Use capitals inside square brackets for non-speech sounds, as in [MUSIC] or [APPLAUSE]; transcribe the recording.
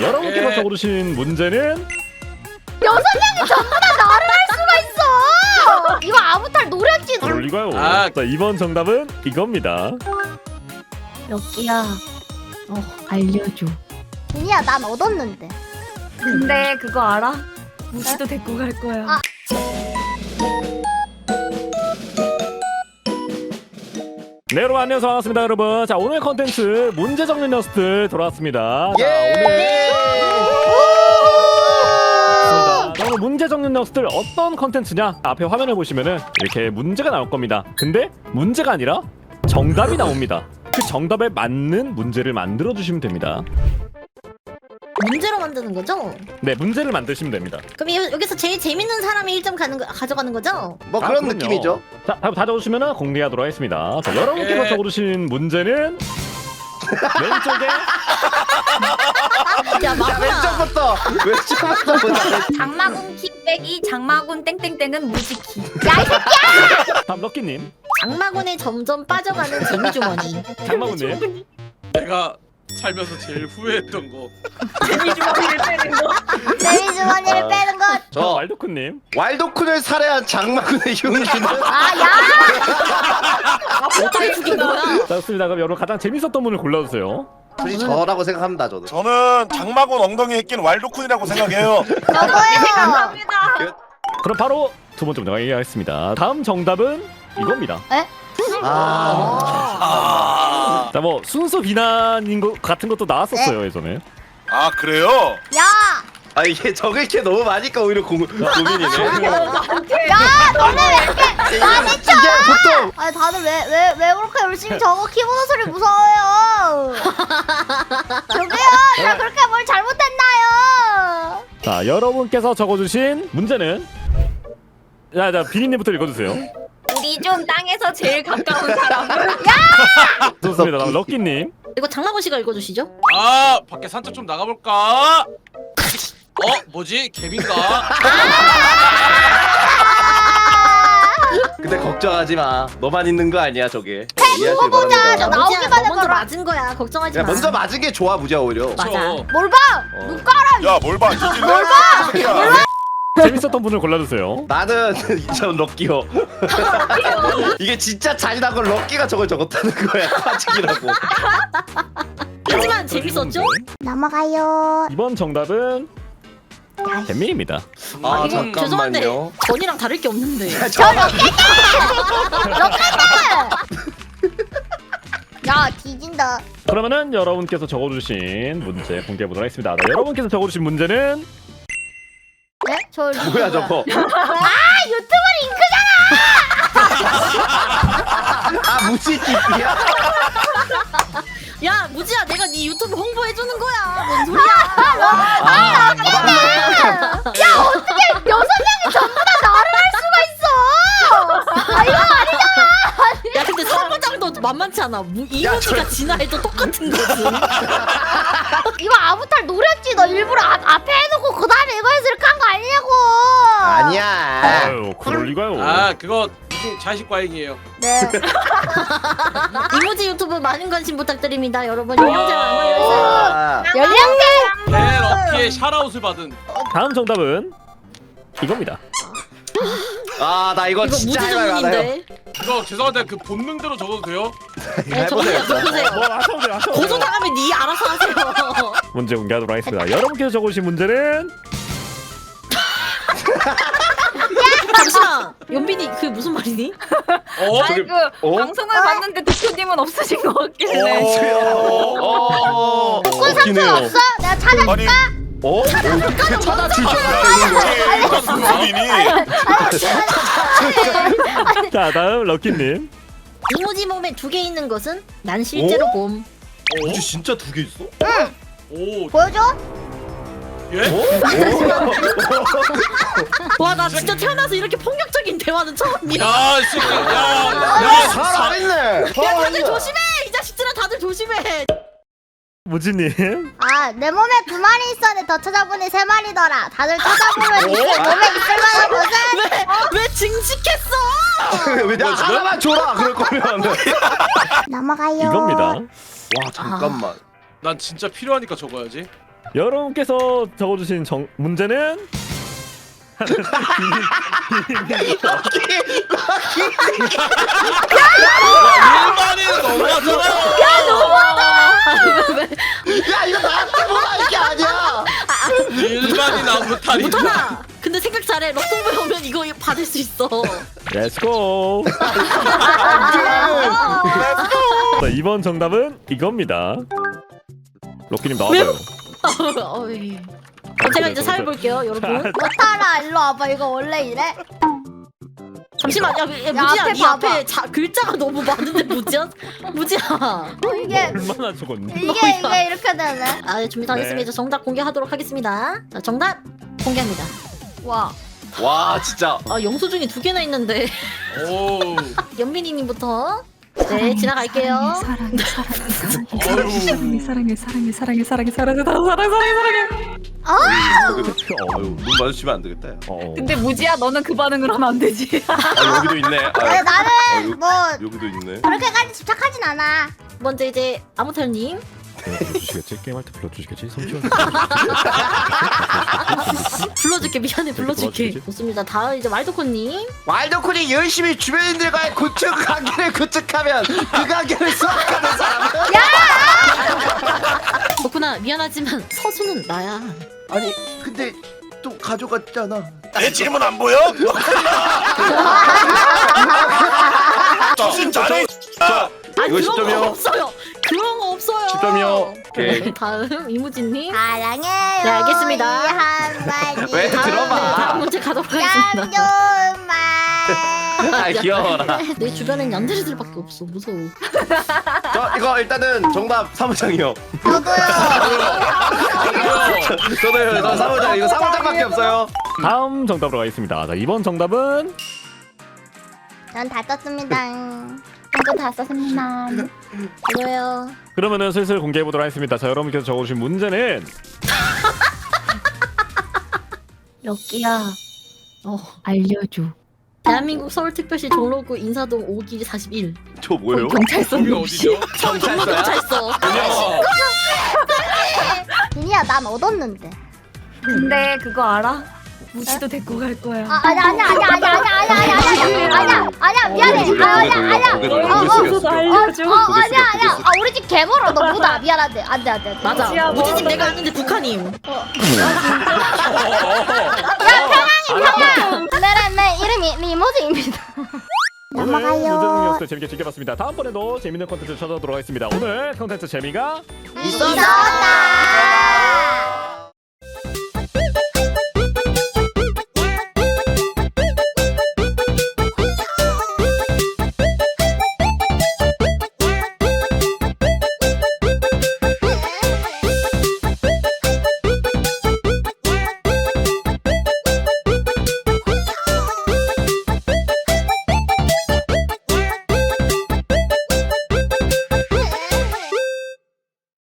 자, 여러분께서 예. 적어주신 문제는 여섯 명이 전부 다 나를 할 수가 있어. 이거 아무탈 노렸지. 그럴 리가요. 아. 자, 이번 정답은 이겁니다. 여기야. 어 알려줘. 준이야 난 얻었는데. 근데 그거 알아? 무시도 데리고 갈 거야. 아. 네 여러분 안녕하세요 반갑습니다 여러분 자 오늘 컨텐츠 문제 적는 녀석들 돌아왔습니다 자 예. 오늘 문제 적는 녀석들 어떤 컨텐츠냐 앞에 화면을 보시면은 이렇게 문제가 나올 겁니다 근데 문제가 아니라 정답이 나옵니다 그 정답에 맞는 문제를 만들어 주시면 됩니다 문제로 만드는 거죠? 네 문제를 만드시면 됩니다 그럼 여, 여기서 제일 재밌는 사람이 1점 가는 거, 가져가는 거죠? 뭐 아, 그런 그럼요. 느낌이죠. 자 답 다 적어주시면 공개하도록 하겠습니다 자 여러분께서 예. 적어주신 문제는 [LAUGHS] 왼쪽에 야야 마구나. 왼쪽부터 왼쪽부터 보자. 장마군 키 빼기 장마군 땡땡땡은 무지키. 야 이 새끼. 다음 럭키님 장마군에 점점 빠져가는 재미주머니. 장마구님 내가 살면서 제일 후회했던 거. 재미주머니를 빼는 거. 재미주머니를 빼는 것. 저 왈도쿠님 왈도쿤을 살해한 장마군의 흉기는 아 야. [LAUGHS] 어떻게 죽인 거야? 자, 좋습니다 그럼 여러분 가장 재밌었던 분을 골라주세요 굳이 저라고 생각합니다 저는. 저는 장마군 엉덩이에 낀 왈도쿤이라고 생각해요. [LAUGHS] 저도요. 감사합니다. 그럼 바로 두 번째 문제 가겠습니다. 다음 정답은 이겁니다. 아, 아, 자, 뭐 순수 비난인 것 같은 것도 나왔었어요 예전에. 아 그래요? 야. 아 이게 적을 게 너무 많으니까 오히려 고, 고민이네. 야 너네 왜 이렇게 많이 아니 다들 왜 왜 왜 그렇게 열심히 적어 키보드 소리 무서워요. [LAUGHS] 저기요, 나 그렇게 뭘 잘못했나요? 자, 여러분께서 적어주신 문제는 자, 자 비니님부터 읽어주세요. 우리 좀 땅에서 제일 가까운 사람을. [LAUGHS] 좋습니다. 다음 럭키님. 이거 장마군 씨가 읽어주시죠. 아 밖에 산책 좀 나가볼까? 어 뭐지 개빈가? 근데 걱정하지 마. 너만 있는 거 아니야 저게. 저 나오기만 해. 해봐. 먼저 맞은 거야. 걱정하지 야 마. 먼저 맞은 게 좋아 무지야 오히려. 맞아. 그쵸. 뭘 봐? 어. 눈가라. 야뭘 봐? 뭘 봐? 재밌었던 분을 골라주세요. 나는 [LAUGHS] 이전 럭키요. 이게 진짜 잔인한 걸 럭키가 저걸 적었다는 거야. [LAUGHS] 빠지기라고. 하지만 재밌었죠? 넘어가요. 이번 정답은 잼민입니다. 아 이건 죄송한데 잠깐만요. 전이랑 다를 게 없는데. 야, 저야 뒤진다. 그러면은 여러분께서 적어주신 문제 공개해보도록 하겠습니다. 네, 여러분께서 적어주신 문제는 네? 저 뭐야 저거? 아 유튜브 링크잖아. 아 무지 TV야? 야 무지야 내가 네 유튜브 홍보해 주는 거야. 뭔 소리야? 아, 야 만만치 않아. 무- 이모지가 진화해도 똑같은 거지. [LAUGHS] 이거 아무탈 노렸지. 너 일부러 앞, 앞에 해놓고 그 다음에 이거에서 이렇게 한 거 아니냐고. 아니야. 아유 그럴 리가요. 아 그거 자식 과잉이에요. 네. [LAUGHS] 이모지 유튜브 많은 관심 부탁드립니다, 여러분. 연령대 안 걸려있어요. 아, 연령대. 대럭키의 샤라웃을 받은. 다음 정답은 이겁니다. 아, 나 이거 이거 진짜 할 말 많아요. 무지정인데. 이거 죄송한데 그 본능대로 적어도 돼요? 어, 저기요, 적으세요. 뭐 하셔도 하셔도 고소 당하면 니 알아서 하세요. 문제 공개하도록 하겠습니다. 여러분께서 적어주신 문제는 잠시만, 연빈이 그게 무슨 말이니? 어? 아니 그 어? 방송을 봤는데 대표님은 없으신 것 같길래. 어, 꿀 삼촌 없어? 내가 찾아. 아니 어? 이게 무슨 소리니? 자 다음 럭키님. 이모지 몸에 두 개 있는 것은 난 실제로 봄. 무지 진짜 두 개 있어? 오 보여줘? 예? 와, 나 진짜 태어나서 이렇게 폭력적인 대화는 처음이야. 야 씨, 야야 살아있네. 다들 조심해! 이 자식들아, 다들 조심해! 무지님. 아, 내 몸에 두 마리 있었는데 더 찾아보니 세 마리더라. 다들 찾아보면 네 몸에 있을 만한 것은 왜? 왜 야, 하나만 줘라. 그럴 거면. 넘어가요. 이겁니다. 와, 잠깐만. 난 진짜 필요하니까 적어야지. 여러분께서 적어주신 정, 문제는 일반인 너무하잖아. 야 이거 나한테 뭐라 이게 아니야 일반인 아무 탈이. 못하나. 근데 생각 잘해. 럭동부에 오면 이거 받을 수 있어. 렛츠고 자, 이번 정답은 이겁니다 럭키님 나와봐요 [LAUGHS] 어이. 어, 제가 이제 사회 볼게요, 여러분. 못하라 일로 와봐 이거 원래 이래? 잠시만, 야, 야, 무지야, 앞에 네 봐봐. 앞에 자, 글자가 너무 많은데 무지야, 무지야. 어, 이게 얼마나 적었니? 이게 이게 이렇게 되네 아, 준비하겠습니다. 이제 정답 공개하도록 하겠습니다. 자, 정답 공개합니다. 와 와 진짜 아, 영수증이 두 개나 있는데 오. 연민이님부터 네 지나갈게요. 사랑해 사랑해 어휴. 사랑해 사랑해 사랑해 사랑해 사랑해 사랑해 사랑해 사랑해 사랑해 어휴 눈 마주치면 안 되겠다 야. 어. 근데 무지야 너는 그 반응을 하면 안 되지 아 여기도 있네 [LAUGHS] 아, 나는 뭐 여기도 있네 그렇게까지 집착하진 않아 먼저 이제 아무탈님 불러주시겠지? 게임할 때 불러주시겠지? 성취원 [LAUGHS] 불러줄게 미안해 불러줄게. 불러주시지? 좋습니다. 다음 이제 말도코님. 왈도쿤이 열심히 주변인들과의 구축 관계를 구축하면 그 관계를 수확하는 사람은 [LAUGHS] 덕구나 미안하지만 서수는 나야. 아니 근데 또 가져갔잖아 내 질문 안 보여? [LAUGHS] 정신 차려. 아 이거 그런 10점이요? 거 없어요. 그런 거 없어요. 10점이요. 오케이. 네, 다음 이무진님. 사랑해요 네, 알겠습니다. 이 한마디 왜? 다음, 들어봐. 네, 다음 문제 가도록 하겠습니다. 짱좀만 아 귀여워라 내 주변엔 얀데리들밖에 없어. 무서워. [LAUGHS] 저 이거 일단은 정답 사무장이요. 저도요. [LAUGHS] 저도요 저 사무장 이거 사무장밖에 없어요. 다음 정답으로 가겠습니다. 자 이번 정답은? 전 다 떴습니다. 저도 다 썼습니다. 이거예요. 그러면은 슬슬 공개해 보도록 하겠습니다. 자 여러분께서 적어주신 문제는? [LAUGHS] 럭키야. 어. 알려줘. 대한민국 서울특별시 종로구 인사동 5기 41. 저 뭐예요? 경찰서 어디죠? 경찰서. 윤희야 난 얻었는데 근데 그거 알아? 무지도 데리고 갈 거야 아 아니야 아니야 아니야 아니야 아니야 아니야 아니야 아니야 아니야 미안해 아 아니야 아니야 알려줘 알려줘 어 아니야 아니야 아 우리 집 개멀어 너 무다 미안한데 안돼 안돼 맞아. 무지집 뭐. 내가 아는데 북한임. 오늘은 내 이름이 리모즈입니다 오늘 넘어가요. 문제중이었을 재밌게 즐겨봤습니다. 다음번에도 재밌는 컨텐츠 찾아오도록 하겠습니다. 오늘 컨텐츠 재미가 있었다